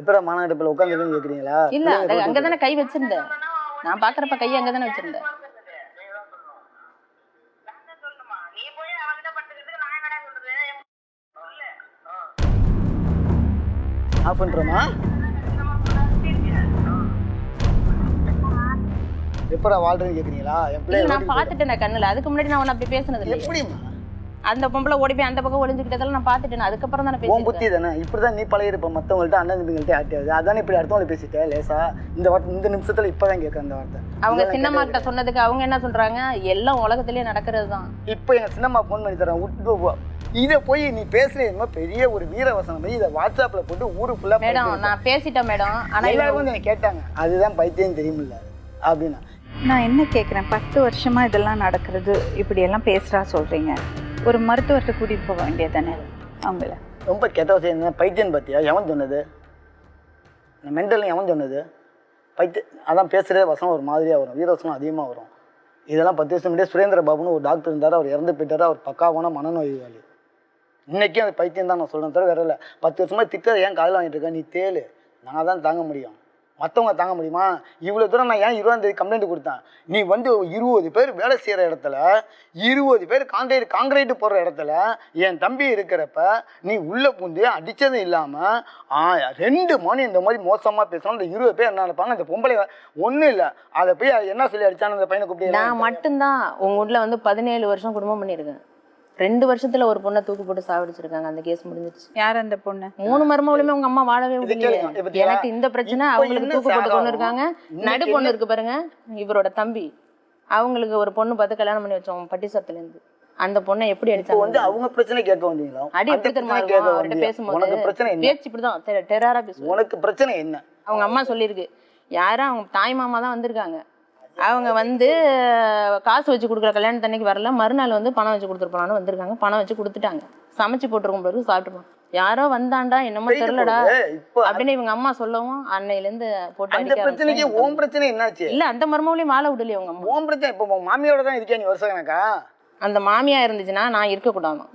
எப்படா மாநாட்டத்தில் உட்காந்துருக்குன்னு கேட்குறீங்களா இல்ல அது அங்கதானே கை வச்சிருந்தேன். நான் பாக்குறப்ப கையை அங்கதானே வச்சிருந்தேன். ஆஃப் பண்ணுறோமா எப்படா வாழ்றேன்னு கேட்குறீங்களா என் நான் பாத்துட்டேன் கண்ணுல. அதுக்கு முன்னாடி நான் உன்னை அப்படி பேசுனது இல்லையே எப்படிம்மா? அந்த பொம்பளை ஓடி போய் அந்த பக்கம் ஒளிஞ்சுக்கிட்டதெல்லாம் நான் பாத்துட்டேன் அதுக்கப்புறம் தானே உன் புத்தி தானே? இப்படி தான் நீ பழகிருப்ப மற்றவங்கள்ட்ட அண்ணன் தம்பிங்கள்ட்ட ஆட்டியாவது அதானே இப்படி அடுத்தவங்களை பேசிட்டேன் லேசா. இந்த வார்த்தை இந்த நிமிஷத்தில் இப்போ தான் கேட்குறேன் அந்த வார்த்தை. அவங்க சின்னம்மா கிட்ட சொன்னதுக்கு அவங்க என்ன சொல்றாங்க? எல்லாம் உலகத்திலேயே நடக்கிறது தான். இப்போ எங்கள் சின்னம்மா ஃபோன் பண்ணி தரேன் விட்டு போ. இதை போய் நீ பேசுறது பெரிய ஒரு வீரவசனம் போய் இதை வாட்ஸ்அப்பில் போட்டு ஊரு ஃபுல்லாக மேடம் நான் பேசிட்டேன் மேடம். ஆனா எல்லாரும் வந்து என்னை கேட்டாங்க. அதுதான் பைத்தியம் தெரியுமில்ல. அப்படின்னா. நான் என்ன கேட்குறேன் பத்து வருஷமா இதெல்லாம் நடக்கிறது. இப்படி எல்லாம் பேசுறா சொல்றீங்க. ஒரு மருத்துவர்கிட்ட கூட்டிட்டு போக வேண்டியது தானே அவங்கள? ரொம்ப கெட்ட விஷயம் என்ன பைத்தியம் பார்த்தியா எவன் சொன்னது? இந்த மென்டல் எவன் சொன்னது? பைத்திய அதான் பேசுகிறதே வசனம் ஒரு மாதிரியாக வரும். வீரவசனம் அதிகமாக வரும். இதெல்லாம் பத்து வருஷம் முன்னாடியே சுரேந்திர பாபுன்னு ஒரு டாக்டர் இருந்தார். அவர் இறந்து போயிட்டார். அவர் பக்காவான மனநோயாளி இன்றைக்கும் அது பைத்தியம் தான் நான் சொல்கிறேன் தவிர வேற இல்லை. பத்து வருஷமாக திட்டதை ஏன் காதில் வாங்கிட்டு இருக்கேன். நீ தேளு. நான் தான் தாங்க முடியும். மற்றவங்க தாங்க முடியுமா? இவ்வளோ தூரம் நான் ஏன் இருபதாந்தேதி கம்ப்ளைண்ட் கொடுத்தேன்? நீ வந்து இருபது பேர் வேலை செய்கிற இடத்துல இருபது பேர் காங்கிரீட் காங்கிரீட் போடுற இடத்துல என் தம்பி இருக்கிறப்ப நீ உள்ளே பூந்து அடித்ததும் இல்லாமல் ரெண்டு மணி இந்த மாதிரி மோசமாக பேசணும் இந்த இருபது பேர் என்ன நினைப்பாங்க? இந்த பொம்பளை ஒன்றும் இல்லை. அதை போய் என்ன சொல்லி அடிச்சானு அந்த பையனை கூப்பிட்டு நான் மட்டும்தான் உங்கள் வீட்டில் வந்து பதினேழு வருஷம் குடும்பம் பண்ணியிருக்கேன். ரெண்டு வருஷத்துல ஒரு பொண்ணை தூக்கு போட்டு சாவடிச்சிருக்காங்க. அந்த கேஸ் முடிஞ்சிருச்சு. யார் அந்த பொண்ணு? மூணு மருமகளுமே உங்க அம்மா வாழவே பத்தியா? எனக்கு இந்த பிரச்சனை அவங்களுக்கு தூக்கு போட்டு? கொண்டு இருக்காங்க. நடு பொண்ணு இருக்கு பாருங்க. இவரோட தம்பி. அவங்களுக்கு ஒரு பொண்ணு பார்த்து கல்யாணம் பண்ணி வச்சோம் பட்டிசத்துல இருந்து அந்த பொண்ணை எப்படி இப்போ வந்து அடிச்சாங்க அவங்க பிரச்சனை கேட்க வந்தீங்களா அடி எப்படி தெரியுமா அவர்கிட்ட. பேசும்போது? உனக்கு பிரச்சனை என்ன? பேச்சு இப்படிதான். டெரரா பேசுவோம் உனக்கு பிரச்சனை என்ன? அவங்க அம்மா சொல்லியிருக்கு. யாரும் அவங்க தாய் மாமா தான் வந்திருக்காங்க. அவங்க வந்து காசு வச்சு கொடுக்குற கல்யாணத்து அன்னைக்கு வரல. மறுநாள் வந்து பணம் வச்சு கொடுத்துருப்பான்னு வந்திருக்காங்க. பணம் வச்சு கொடுத்துட்டாங்க. சமைச்சு போட்டிருக்கும் பிறகு சாப்பிட்டுருப்போம் யாரோ வந்தாண்டா என்னமோ தெரியலடா அப்படின்னு இவங்க அம்மா சொல்லவும் அன்னையில இருந்து போட்டு அந்த பிரச்சனைக்கு. உன் பிரச்சனை என்னாச்சு? இல்ல அந்த மருமகளையும் வாழ விடலையே அம்மா. உன் பிரச்சனை இப்போ மாமியோட தான் இருக்கியா நீ வருஷம் கணக்கா அந்த மாமியா இருந்துச்சுன்னா நான் இருக்கக்கூடாது